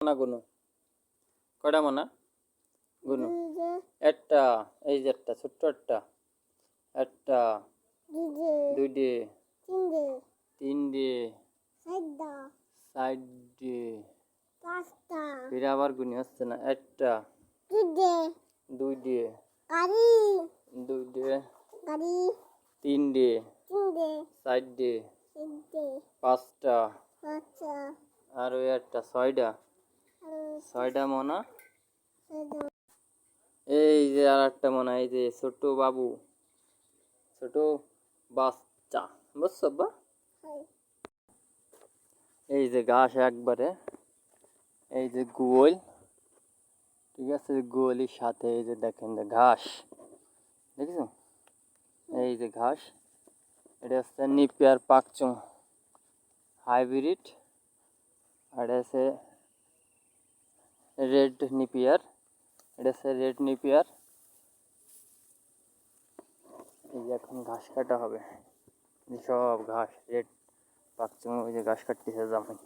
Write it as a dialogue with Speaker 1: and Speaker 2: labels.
Speaker 1: মোনা গুনু? কয়টা মোনা? গুনু। একটা, এই যে একটা, ছোট্ট একটা। একটা, দুইটে, তিনটে, চারটে। ফিরে আবার গুনি, হচ্ছে না। একটা, দুইটে দুইটে, তিনটে, চারটে, পাঁচটা, আর ওই একটা, ছয়টা। ছয়টা মনা। এই যে আর একটা মনে এই যে ছোট বাবু ছোট বাচ্চা বুঝছ বা এই যে ঘাস একবারে এই যে গোল ঠিক আছে? গোলের সাথে এই যে দেখেন যে ঘাস দেখেছ? এই যে ঘাস এটা হচ্ছে নিপিয়ার পাকচুং হাইব্রিড আর এটা হচ্ছে রেড নিপিয়ার এটা হচ্ছে রেড নিপিয়ার এই যে এখন ঘাস কাটা হবে। সব ঘাস রেড পাকচুং ওই যে ঘাস কাটতেছে জামাই।